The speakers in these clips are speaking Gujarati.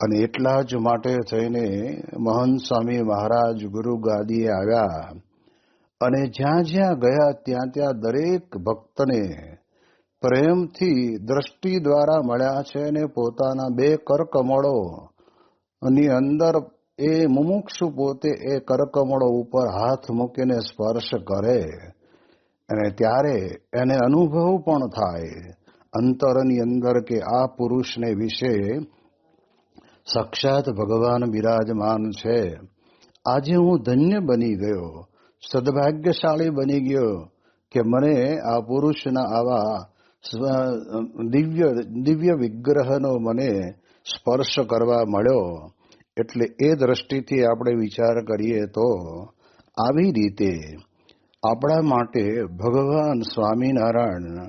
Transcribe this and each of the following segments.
અને એટલા જ માટે થઈને મહંત સ્વામી મહારાજ ગુરુ ગાદીએ આવ્યા અને જ્યાં જ્યાં ગયા ત્યાં ત્યાં દરેક ભક્તને પ્રેમથી દ્રષ્ટિ દ્વારા મળ્યા છે અને પોતાના બે કરકમળો ની અંદર એ મુમુક્ષુ પોતે એ કરકમળો ઉપર હાથ મૂકીને સ્પર્શ કરે અને ત્યારે એને અનુભવ પણ થાય અંતરની અંદર કે આ પુરુષને વિશે સાક્ષાત ભગવાન બિરાજમાન છે. આજે હું ધન્ય બની ગયો, સદભાગ્યશાળી બની ગયો કે મને આ પુરુષના આવા દિવ્ય દિવ્ય વિગ્રહનો મને સ્પર્શ કરવા મળ્યો. એટલે એ દ્રષ્ટિથી આપણે વિચાર કરીએ તો આવી રીતે આપણા માટે ભગવાન સ્વામિનારાયણ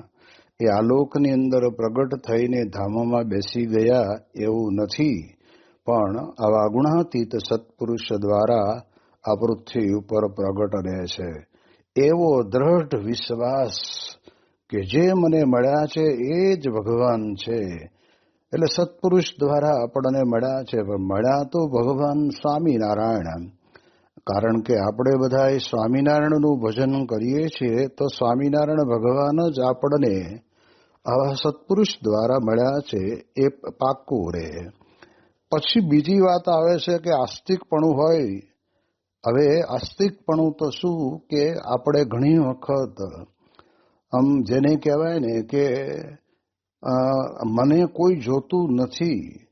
એ આલોકની અંદર પ્રગટ થઈને ધામમાં બેસી ગયા એવું નથી. પણ આવા ગુણાતીત સત્પુરુષ દ્વારા આ પૃથ્વી ઉપર પ્રગટ રહે છે. એવો દ્રઢ વિશ્વાસ કે જે મને મળ્યા છે એ જ ભગવાન છે. એટલે સત્પુરુષ દ્વારા આપણને મળ્યા છે, પણ મળ્યા તો ભગવાન સ્વામિનારાયણ. કારણ કે આપણે બધા સ્વામિનારાયણનું ભજન કરીએ છીએ, તો સ્વામિનારાયણ ભગવાન જ આપણને આવા સત્પુરુષ દ્વારા મળ્યા છે, એ પાક્કું રહે. પછી બીજી વાત આવે છે કે આસ્તિકપણું હોય, હવે આસ્તિકપણું તો શું કે આપણે ઘણી વખત, આમ જેને કહેવાય ને કે મને કોઈ જોતું નથી,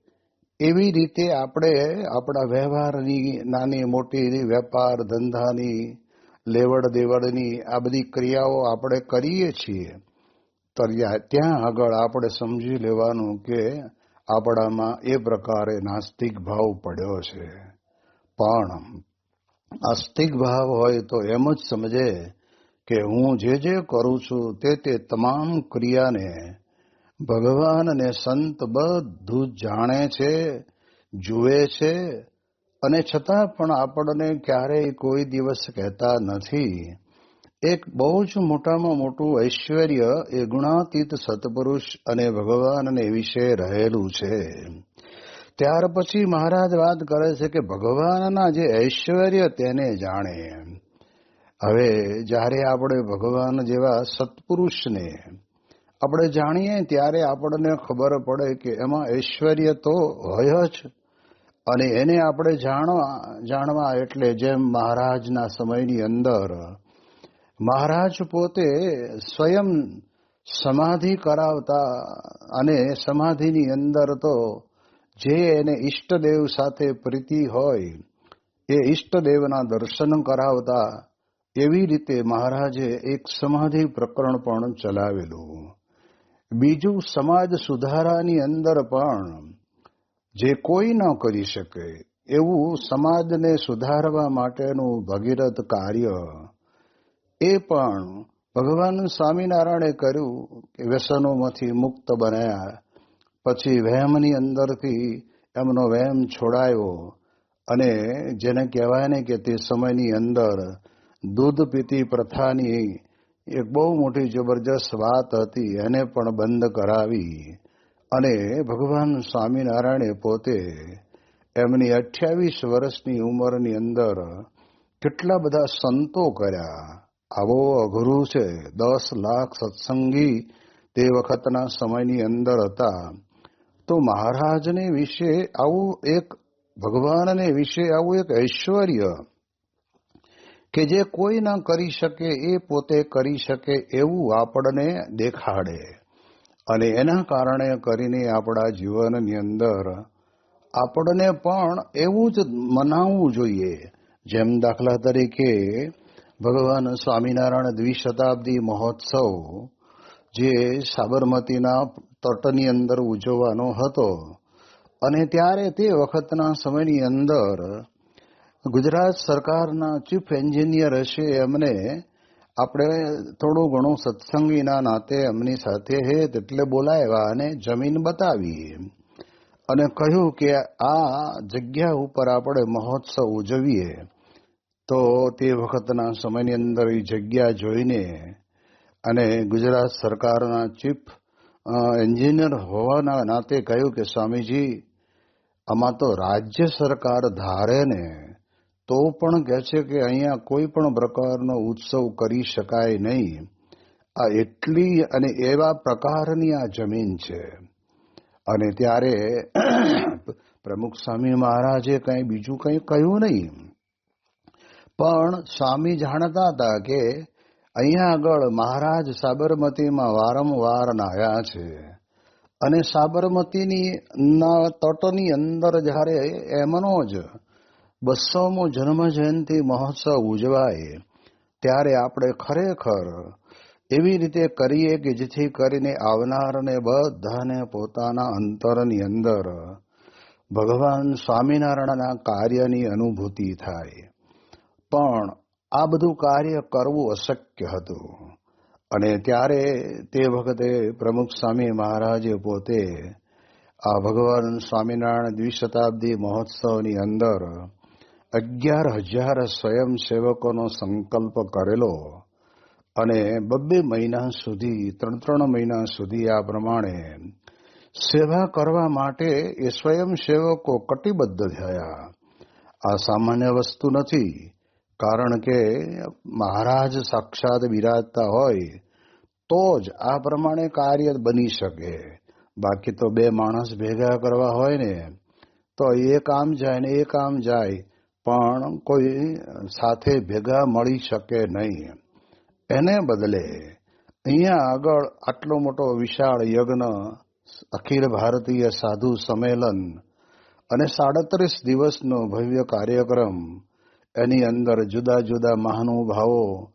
એવી રીતે આપણે આપણા વ્યવહારની નાની મોટી વેપાર ધંધાની લેવડ દેવડની આ બધી ક્રિયાઓ આપણે કરીએ છીએ. તો ત્યાં આગળ આપણે સમજી લેવાનું કે આપણામાં એ પ્રકારે નાસ્તિક ભાવ પડ્યો છે. પણ આસ્તિક ભાવ હોય તો એમ જ સમજે કે હું જે જે કરું છું તે તે તમામ ક્રિયાને ભગવાન અને સંત બધું જાણે છે, જુએ છે અને છતાં પણ આપણને ક્યારેય કોઈ દિવસ કહેતા નથી. એક બહુ જ મોટામાં મોટું ઐશ્વર્ય એ ગુણાતીત સત્પુરુષ અને ભગવાનને વિશે રહેલું છે. ત્યાર પછી મહારાજ વાત કરે છે કે ભગવાનના જે ઐશ્વર્ય તેને જાણે. હવે જ્યારે આપણે ભગવાન જેવા સત્પુરુષને આપણે જાણીએ ત્યારે આપણને ખબર પડે કે એમાં ઐશ્વર્ય તો હોય જ. અને એને આપણે જાણવા જાણવા એટલે જેમ મહારાજના સમયની અંદર મહારાજ પોતે સ્વયં સમાધિ કરાવતા અને સમાધિની અંદર તો જે એને ઈષ્ટદેવ સાથે પ્રીતિ હોય, એ ઈષ્ટદેવના દર્શન કરાવતા, એવી રીતે મહારાજે એક સમાધિ પ્રકરણ પણ ચલાવેલું. બીજું સમાજ સુધારાની અંદર પણ જે કોઈ ન કરી શકે, એવું સમાજને સુધારવા માટેનું ભગીરથ કાર્ય એ પણ ભગવાન સ્વામિનારાયણે કર્યું કે વ્યસનોમાંથી મુક્ત બન્યા. પછી વહેમની અંદરથી એમનો વહેમ છોડાયો અને જેને કહેવાય ને કે તે સમયની અંદર દૂધ પીતી પ્રથાની એક બહુ મોટી જબરજસ્ત વાત હતી, એને પણ બંધ કરાવી. અને ભગવાન સ્વામિનારાયણે પોતે એમની અઠ્યાવીસ વર્ષની ઉંમરની અંદર કેટલા બધા સંતો કર્યા. આવો અઘરું છે. દસ લાખ સત્સંગી તે વખતના સમયની અંદર હતા. તો મહારાજને વિશે આવું એક, ભગવાનને વિશે આવું એક ઐશ્વર્ય કે જે કોઈ ના કરી શકે, એ પોતે કરી શકે એવું આપણને દેખાડે. અને એના કારણે કરીને આપણા જીવનની અંદર આપણને પણ એવું જ મનાવવું જોઈએ. જેમ દાખલા તરીકે ભગવાન સ્વામિનારાયણ દ્વિશતાબ્દી મહોત્સવ, જે સાબરમતીના તટની અંદર ઉજવવાનો હતો. અને ત્યારે તે વખતના સમયની અંદર ગુજરાત સરકારના ચીફ એન્જિનિયર હશે એમને આપણે થોડું ઘણું સત્સંગીના નાતે એમની સાથે હેત એટલે બોલાવ્યા અને જમીન બતાવી. અને કહ્યું કે આ જગ્યા ઉપર આપણે મહોત્સવ ઉજવીએ. તો તે વખતના સમયની અંદર એ જગ્યા જોઈને અને ગુજરાત સરકારના ચીફ એન્જિનિયર હોવાના નાતે કહ્યું કે, સ્વામીજી, આમાં તો રાજ્ય સરકાર ધારે ને, તો પણ કહે છે કે અહીંયા કોઈ પણ પ્રકારનો ઉત્સવ કરી શકાય નહીં. આ એટલી અને એવા પ્રકારની આ જમીન છે. અને ત્યારે પ્રમુખ સ્વામી મહારાજે કંઈ બીજું કંઈ કહ્યું નહીં. પણ સ્વામી જાણતા હતા કે અહીંયા આગળ મહારાજ સાબરમતીમાં વારંવાર નાહ્યા છે. અને સાબરમતીની ના તટની અંદર જ્યારે એમનો જ બસોમો જન્મ જયંતિ મહોત્સવ ઉજવાય, ત્યારે આપણે ખરેખર એવી રીતે કરીએ કે જેથી કરીને આવનારને બધાને પોતાના અંતરની અંદર ભગવાન સ્વામિનારાયણના કાર્યની અનુભૂતિ થાય. પણ આ બધું કાર્ય કરવું અશક્ય હતું. અને ત્યારે તે વખતે પ્રમુખ સ્વામી મહારાજે પોતે આ ભગવાન સ્વામિનારાયણ દ્વિશતાબ્દી મહોત્સવની અંદર અગિયાર હજાર સ્વયંસેવકોનો સંકલ્પ કરેલો અને બબ્બે મહિના સુધી, ત્રણ ત્રણ મહિના સુધી આ પ્રમાણે સેવા કરવા માટે એ સ્વયંસેવકો કટિબદ્ધ થયા. આ સામાન્ય વસ્તુ નથી. કારણ કે મહારાજ સાક્ષાત બિરાજતા હોય, તો જ આ પ્રમાણે કાર્ય બની શકે. બાકી તો બે માણસ ભેગા કરવા હોય ને, તો એ કામ જાય ને એ કામ જાય, પણ કોઈ સાથે ભેગા મળી શકે નહીં. એને બદલે અહીંયા આગળ આટલો મોટો વિશાળ યજ્ઞ, અખિલ ભારતીય સાધુ સંમેલન અને સાડત્રીસ દિવસનો ભવ્ય કાર્યક્રમ એની અંદર જુદા જુદા મહાનુભાવો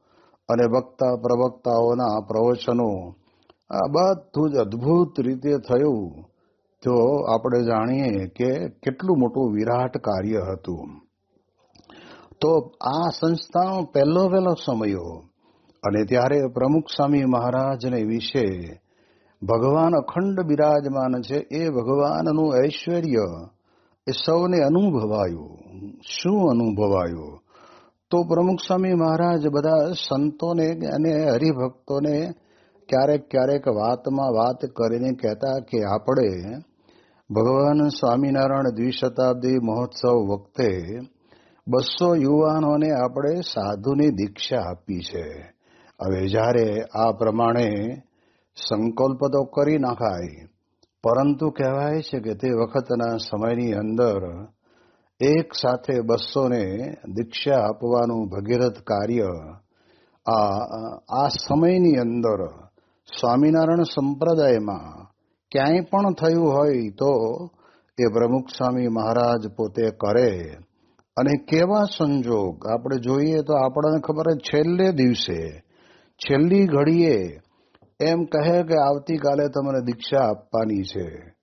અને વક્તા પ્રવક્તાઓના પ્રવચનો, આ બધું જ અદ્ભુત રીતે થયું. તો આપણે જાણીએ કે કેટલું મોટું વિરાટ કાર્ય હતું. તો આ સંસ્થાનો પહેલો વહેલો સમયો અને ત્યારે પ્રમુખ સ્વામી મહારાજને વિશે ભગવાન અખંડ બિરાજમાન છે એ ભગવાનનું ઐશ્વર્ય એ સૌને અનુભવાયું, શું અનુભવાયું? તો પ્રમુખ સ્વામી મહારાજ બધા સંતોને અને હરિભક્તોને ક્યારેક ક્યારેક વાતમાં વાત કરીને કહેતા કે આપણે ભગવાન સ્વામિનારાયણ દ્વિશતાબ્દી મહોત્સવ વખતે બસો યુવાનોને આપણે સાધુની દીક્ષા આપી છે. હવે જ્યારે આ પ્રમાણે સંકલ્પ તો કરી નાખાય પરંતુ કહેવાય છે કે તે વખતના સમયની અંદર એક સાથે બસોને દીક્ષા આપવાનું ભગીરથ કાર્ય આ આ સમયની અંદર સ્વામિનારાયણ સંપ્રદાયમાં ક્યાંય પણ થયું હોય તો એ પ્રમુખ સ્વામી મહારાજ પોતે કરે. અને કેવા સંજોગ? આપણે જોઈએ તો આપણને ખબર છેલ્લે દિવસે, છેલ્લી ઘડીએ એમ કહે કે આવતીકાલે તમને દીક્ષા આપવાની છે.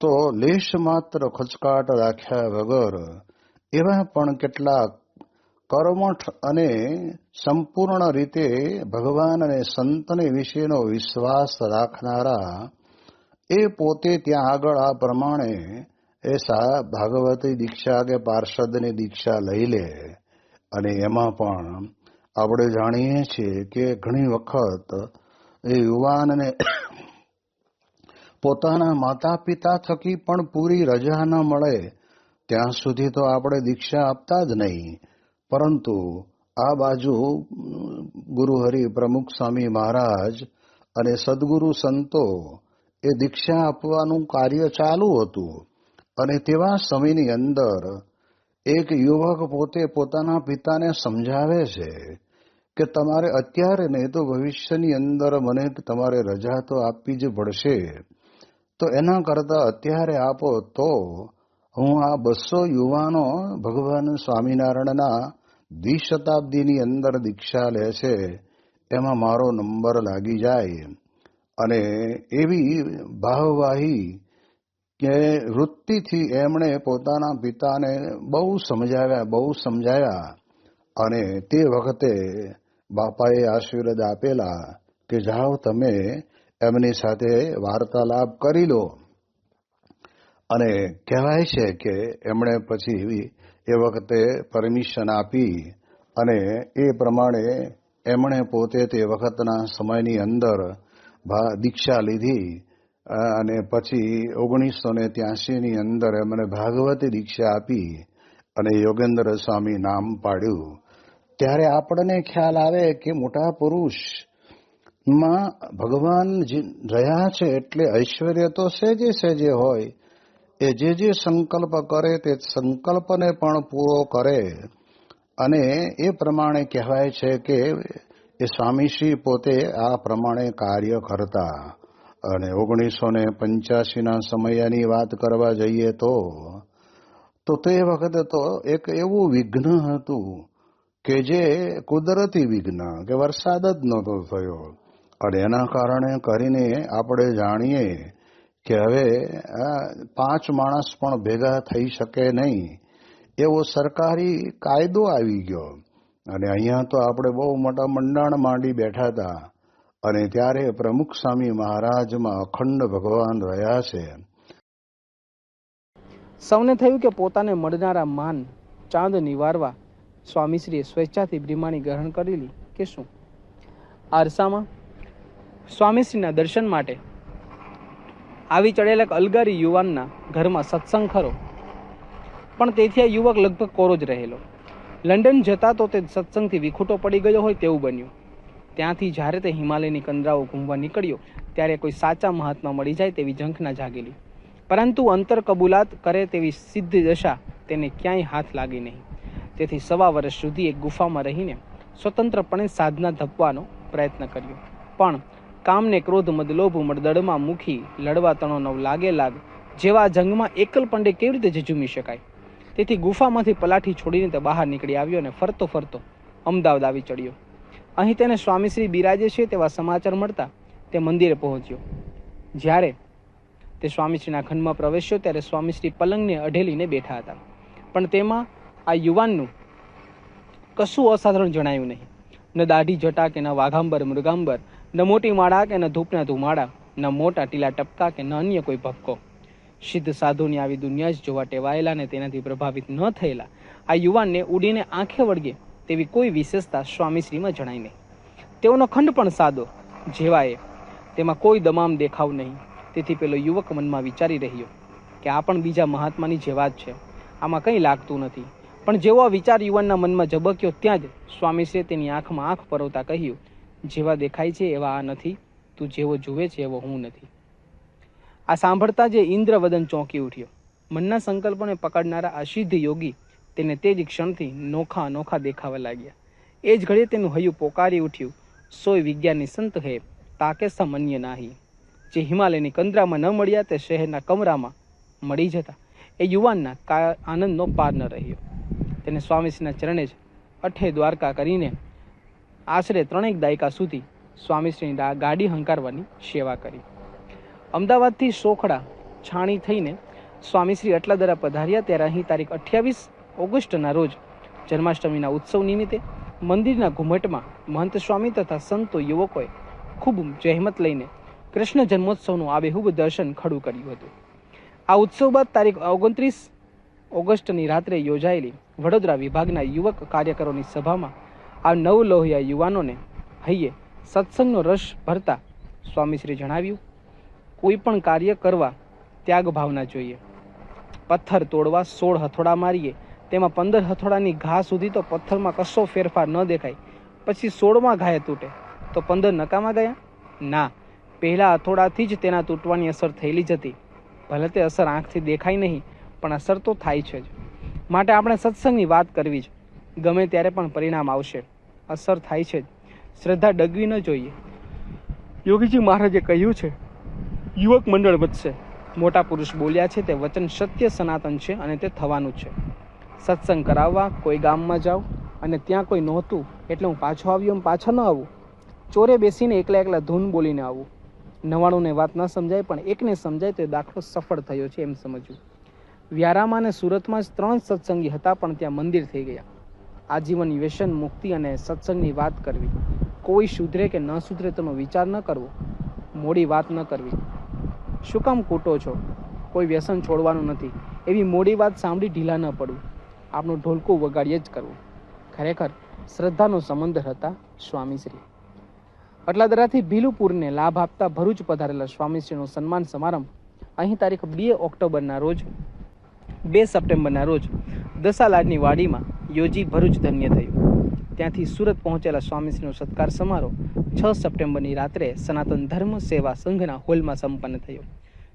તો લેશ માત્ર ખચકાટ રાખ્યા વગર એવા પણ કેટલાક કર્મઠ અને સંપૂર્ણ રીતે ભગવાન અને સંતને વિશેનો વિશ્વાસ રાખનારા એ પોતે ત્યાં આગળ આ પ્રમાણે એ સા, ભાગવતી દીક્ષા કે પાર્ષદની દીક્ષા લઈ લે. અને એમાં પણ આપણે જાણીએ છીએ કે ઘણી વખત એ યુવાનને પોતાના માતા પિતા થકી પણ પૂરી રજા ન મળે, ત્યાં સુધી તો આપણે દીક્ષા આપતા જ નહીં. પરંતુ આ બાજુ ગુરુહરિ પ્રમુખ સ્વામી મહારાજ અને સદગુરુ સંતો એ દીક્ષા આપવાનું કાર્ય ચાલુ હતું અને તેવા સમયની અંદર એક યુવક પોતે પોતાના પિતાને સમજાવે છે. કે તમારે અત્યારે નહીં તો ભવિષ્યની અંદર મને તમારે રજા તો આપવી જ પડશે. તો એના કરતા અત્યારે આપો તો હું આ બસો યુવાનો ભગવાન સ્વામિનારાયણના દ્વિશતાબ્દીની અંદર દીક્ષા લે છે, એમાં મારો નંબર લાગી જાય. અને એવી ભાવવાહી કે વૃત્તિથી એમણે પોતાના પિતાને બહુ સમજાવ્યા બહુ સમજાવ્યા અને તે વખતે બાપાએ આશીર્વાદ આપેલા કે જાઓ તમે એમની સાથે વાર્તાલાપ કરી લો. અને કહેવાય છે કે એમણે પછી એ વખતે પરમિશન આપી અને એ પ્રમાણે એમણે પોતે તે વખતના સમયની અંદર દીક્ષા લીધી. અને પછી ઓગણીસો ને ત્યાસીની અંદર એમને ભાગવતી દીક્ષા આપી અને યોગેન્દ્ર સ્વામી નામ પાડ્યું. ત્યારે આપણને ખ્યાલ આવે કે મોટા પુરુષમાં ભગવાન રહ્યા છે એટલે ઐશ્વર્ય તો સેજે સેજે હોય. એ જે જે સંકલ્પ કરે તે સંકલ્પને પણ પૂરો કરે. અને એ પ્રમાણે કહેવાય છે કે એ સ્વામીશ્રી પોતે આ પ્રમાણે કાર્ય કરતા. અને ઓગણીસો ને પંચ્યાસીના સમયની વાત કરવા જઈએ તો તો તે વખતે તો એક એવું વિઘ્ન હતું કે જે કુદરતી વિઘ્ન કે વરસાદ જ નહોતો થયો. અને એના કારણે કરીને આપણે જાણીએ કે હવે પાંચ માણસ પણ ભેગા થઈ શકે નહીં. એવો સરકારી કાયદો આવી ગયો. અને અહીંયા તો આપણે બહુ મોટા મંડાણ માંડી બેઠા હતા. અને ત્યારે પ્રમુખ સ્વામી મહારાજમાં અખંડ ભગવાન રહ્યા છે. સૌને થયું કે પોતાને મળનારા માન ચાંદ નિવારવા સ્વામીશ્રીએ સ્વેચ્છાથી બ્રિમાણી ગ્રહણ કરેલી કે શું? આરસામાં સ્વામીશ્રીના દર્શન માટે આવી ચડેલા એક અલગારી યુવાનના ઘરમાં સત્સંગ ખરો. પણ તેથી આ યુવક લગભગ કોરો જ રહેલો. લંડન જતા તો તે સત્સંગથી વિખૂટો પડી ગયો હોય તેવું બન્યું. ત્યાંથી જ્યારે તે હિમાલયની કંદરાઓ ઘૂમવા નીકળ્યો, ત્યારે કોઈ સાચા મહાત્મા મળી જાય તેવી ઝંખના જાગેલી. પરંતુ અંતર કબૂલાત કરે તેવી સિદ્ધ દશા તેને ક્યાંય હાથ લાગી નહીં. તેથી સવા વર્ષ સુધી એક ગુફામાં રહીને સ્વતંત્રપણે સાધના ધપવાનો પ્રયત્ન કર્યો. પણ કામને ક્રોધ, મદલોભ મડદળમાં મૂકી લડવા તણો નવ લાગે લાગ જેવા જંગમાં એકલ પંડે કેવી રીતે ઝઝૂમી શકાય? તેથી ગુફામાંથી પલાઠી છોડીને તે બહાર નીકળી આવ્યો અને ફરતો ફરતો અમદાવાદ આવી ચડ્યો. અહીં તેને સ્વામીશ્રી બિરાજે છે તેવા સમાચાર મળતા તે મંદિરે પહોંચ્યો. જ્યારે તે સ્વામીશ્રીના ખંડમાં પ્રવેશ્યો ત્યારે સ્વામીશ્રી પલંગને અઢેલીને બેઠા હતા. પણ તેમાં આ યુવાનનું કશું અસાધારણ જણાયું નહીં. ન દાઢી જટા કે ન વાઘાંબર, મૃગાંબર, ન મોટી માળા કે ન ધૂપના ધુમાડા, ન મોટા ટીલા ટપકા કે ન અન્ય કોઈ ભપકો સિદ્ધ સાધુની આવી દુનિયા જ જોવા ટેવાયેલા ને તેનાથી પ્રભાવિત ન થયેલા. આ યુવાનને ઉડીને આંખે વળગે તેવી કોઈ વિશેષતા સ્વામીશ્રીમાં જણાય નહીં. તેઓનો ખંડ પણ સાદો જેવા એ તેમાં કોઈ દમામ દેખાવ નહીં. તેથી પેલો યુવક મનમાં વિચારી રહ્યો કે આ પણ બીજા મહાત્માની જેવા જ છે. આમાં કંઈ લાગતું નથી. પણ જેવો વિચાર યુવાનના મનમાં ઝબક્યો, ત્યાં જ સ્વામીશ્રીએ તેની આંખમાં આંખ પરોવતા કહ્યું, જેવા દેખાય છે, એવા આ નથી. તું જેવો જુએ છે, એવો હું નથી. આ સાંભળતા જે ઇન્દ્રવદન ચોંકી ઉઠ્યો. મનના સંકલ્પોને પકડનારા આ યોગી તેને તે જ ક્ષણથી નોખા અનોખા દેખાવા લાગ્યા. એ જ ઘડીએ તેનું હૈયું પોકારી ઉઠ્યું. સોય વિજ્ઞાનની સંત હે, તાકે સામાન્ય નાહી. જે હિમાલયની કંદરામાં ન મળ્યા તે શહેરના કમરામાં મળી જતા. એ યુવાનના કા, આનંદનો પાર ન રહ્યો. તેને સ્વામીશ્રીના ચરણે જ અઠે દ્વારકા કરીને આશરે ત્રણેક દાયકા સુધી સ્વામીશ્રીની ગાડી હંકારવાની સેવા કરી. અમદાવાદથી સોખડા છાણી થઈને સ્વામીશ્રી અટલાદરા પધાર્યા ત્યારે અહીં તારીખ અઠ્યાવીસ ઓગસ્ટના રોજ જન્માષ્ટમીના ઉત્સવ નિમિત્તે મંદિરના ઘુમટમાં મહંત સ્વામી તથા સંતો યુવકોએ ખૂબ જહેમત લઈને કૃષ્ણ જન્મોત્સવનું આબેહૂબ દર્શન ખડું કર્યું હતું. આ ઉત્સવ બાદ તારીખ ઓગણત્રીસ ઓગસ્ટની રાત્રે યોજાયેલી વડોદરા વિભાગના યુવક કાર્યકરોની સભામાં આ નવલોહિયા યુવાનોને હૈયે સત્સંગનો રસ ભરતા સ્વામીશ્રી જણાવ્યું, કોઈ પણ કાર્ય કરવા ત્યાગ ભાવના જોઈએ. પથ્થર તોડવા સોળ હથોડા મારીએ, તેમાં પંદર હથોડાની ઘા સુધી તો પથ્થરમાં કશો ફેરફાર ન દેખાય. પછી સોળમાં ઘાએ તૂટે, તો પંદર નકામાં ગયા? ના, પહેલા હથોડાથી જ તેના તૂટવાની અસર થયેલી જ હતી. ભલે તે અસર આંખથી દેખાય નહીં પણ અસર તો થાય છે જ. માટે આપણે સત્સંગની વાત કરવી છે. ગમે ત્યારે પણ પરિણામ આવશે. અસર થાય છે જ. શ્રદ્ધા ડગવી ન જોઈએ. યોગીજી મહારાજે કહ્યું છે, યુવક મંડળ વધશે. મોટા પુરુષ બોલ્યા છે તે વચન સત્ય સનાતન છે અને તે થવાનું છે. સત્સંગ કરાવવા કોઈ ગામમાં જાઉં અને ત્યાં કોઈ નહોતું એટલે હું પાછો આવ્યો એમ પાછો ન આવું. ચોરે બેસીને એકલા એકલા ધૂન બોલીને આવું. નવાણુંને વાત ન સમજાય પણ એકને સમજાય તો એ દાખલો સફળ થયો છે એમ સમજવું. વ્યારામાં અને સુરતમાં જ ત્રણ સત્સંગી હતા, પણ ત્યાં મંદિર થઈ ગયા. આજીવન વ્યસન, મુક્તિ અને સત્સંગની વાત કરવી. કોઈ સુધરે કે ન સુધરે તેનો વિચાર ન કરવો. મોડી વાત ન કરવી. શું કામ કૂટો છો? કોઈ વ્યસન છોડવાનું નથી. એવી મોડી વાત સાંભળી ઢીલા ન પડવું. આપણું ઢોલકું વગાડીએ જ કરવું. ખરેખર શ્રદ્ધાનો સંબંધ હતા સ્વામીશ્રી. અટલાદરાથી ભીલુપુરને લાભ આપતા ભરૂચ પધારેલા સ્વામીશ્રીનો સન્માન સમારંભ અહીં તારીખ બે ઓક્ટોબરના રોજ બે સપ્ટેમ્બરના રોજ દસાલાડની વાડીમાં યોજી ભરૂચ ધન્ય થયું. ત્યાંથી સુરત પહોંચેલા સ્વામીશ્રીનો સત્કાર સમારોહ છ સપ્ટેમ્બરની રાત્રે સનાતન ધર્મ સેવા સંઘના હોલમાં સંપન્ન થયો.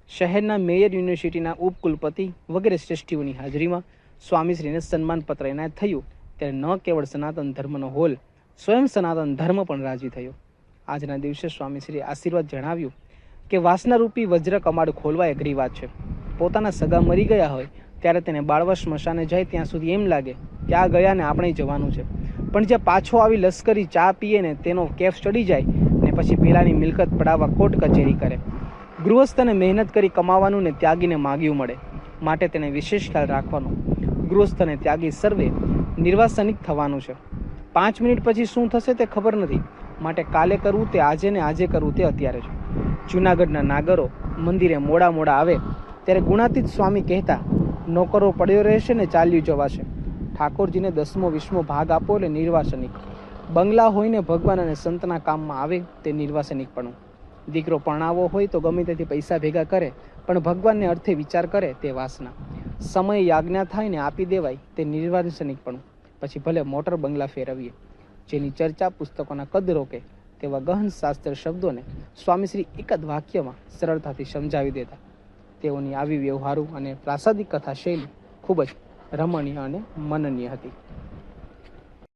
શહેરના મેયર યુનિવર્સિટીના ઉપકુલપતિ વગેરે શ્રેષ્ઠીઓની હાજરીમાં સ્વામીશ્રીને સન્માનપત્ર એનાયત થયું. ત્યારે ન કેવળ સનાતન ધર્મનો હોલ, સ્વયં સનાતન ધર્મ પણ રાજી થયો. આજના દિવસે સ્વામીશ્રીએ આશીર્વાદ જણાવ્યું કે વાસનારૂપી વજ્ર કમાડ ખોલવા અઘરી વાત છે. પોતાના સગા મરી ગયા હોય ત્યારે તેને બાળવા સ્મશાને જાય ત્યાં સુધી એમ લાગે કે આ ગયા ને આપણે જવાનું છે. પણ જે પાછો આવી લશ્કરી ચા પીએ ને તેનો કેફ ચડી જાય ને પછી પેલાની મિલકત પડાવવા કોર્ટ કચેરી કરે. ગૃહસ્થને મહેનત કરી કમાવાનું ને ત્યાગીને માગ્યું મળે. માટે તેને વિશેષ ખ્યાલ રાખવાનો. ગૃહસ્થને ત્યાગી સર્વે નિર્વાસનિક થવાનું છે. પાંચ મિનિટ પછી શું થશે તે ખબર નથી. માટે કાલે કરવું તે આજે ને આજે કરવું તે અત્યારે છે. જૂનાગઢના નાગરો મંદિરે મોડા મોડા આવે ત્યારે ગુણાતીત સ્વામી કહેતા નોકરો પડ્યો રહેશે ને ચાલ્યું જવાશે. ઠાકોરજીને દસમો, વીસમો ભાગ આપો એટલે નિર્વાસનિક. બંગલા હોય ને ભગવાન અને સંતના કામમાં આવે તે નિર્વાસનિકપણું દીકરો પરણાવો હોય તો ગમે તેથી પૈસા ભેગા કરે, પણ ભગવાનને અર્થે વિચાર કરે તે વાસના. સમય યાજ્ઞા થાય ને આપી દેવાય તે નિર્વાસનિક પણ. પછી ભલે મોટર બંગલા ફેરવીએ. જેની ચર્ચા પુસ્તકોના કદ રોકે તેવા ગહન શાસ્ત્ર શબ્દોને સ્વામીશ્રી એક જ વાક્યમાં સરળતાથી સમજાવી દેતા. તેઓની આવી વ્યવહારુ અને પ્રાસાદિક કથા શૈલી ખૂબ જ રમણીય અને મનનીય હતી.